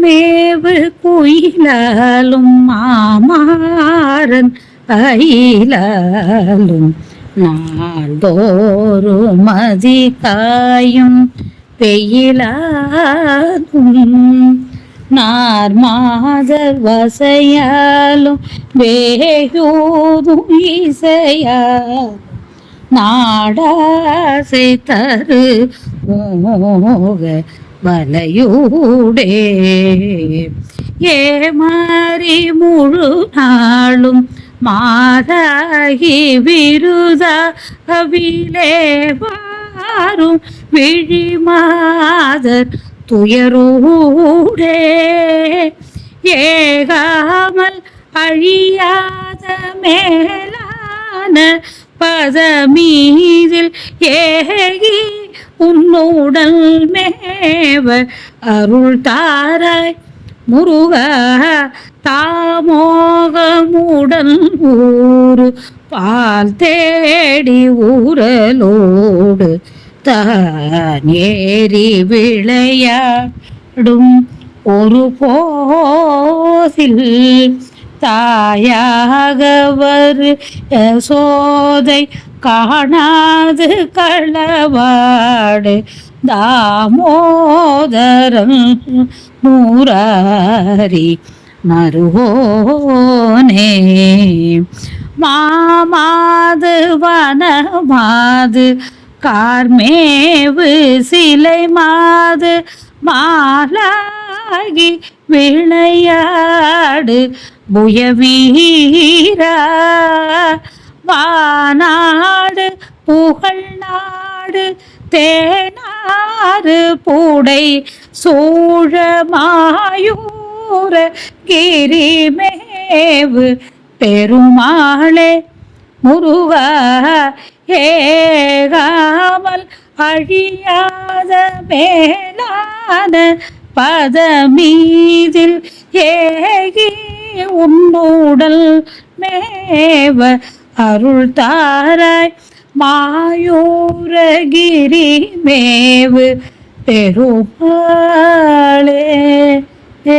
மேவு குயிலாலும் மாமாறன் அயிலாலும் நாள்தோறும் மதி காயும் பெயிலாலும் நார் மாதர் வசையாலும் வேயூதும் இசையாலும் நாடாசை தரு மோக வலையூடே. ஏமாறி முழு நாளும் மாதாகி விருதா? அவிலே வாரும் விழிமாதர் துயரூடே. ஏகாமல் அழியாத மேலான பதமீதில் ஏகி உன்னுடல் தேவ அருள் தாராய். முருக தாமோகமுடன் ஊரு பால் தேடி ஊரலோடு தான் ஏறி விளையாடும் ஒரு போசில் தாயாக வரு சோதை காணாது களவா களவாடு தாமோதரம் மூராரி மருகோனே மாமாது வனமாது கார்மேவு சிலை மாது மாலாகி விளையாடு புயவீரா. வானாடு புகழ் நாடு தேனாறு பூடை சூழமாயூர கிரிமேவு பெருமாளே. முருகா ஏகாமல் அழியாத மேலான பதமீதில் ஏகி உன்னூடல் மேவ அருள் தாராய் മായൂരഗിരിമേവ് പെരുമാളേ. ഏ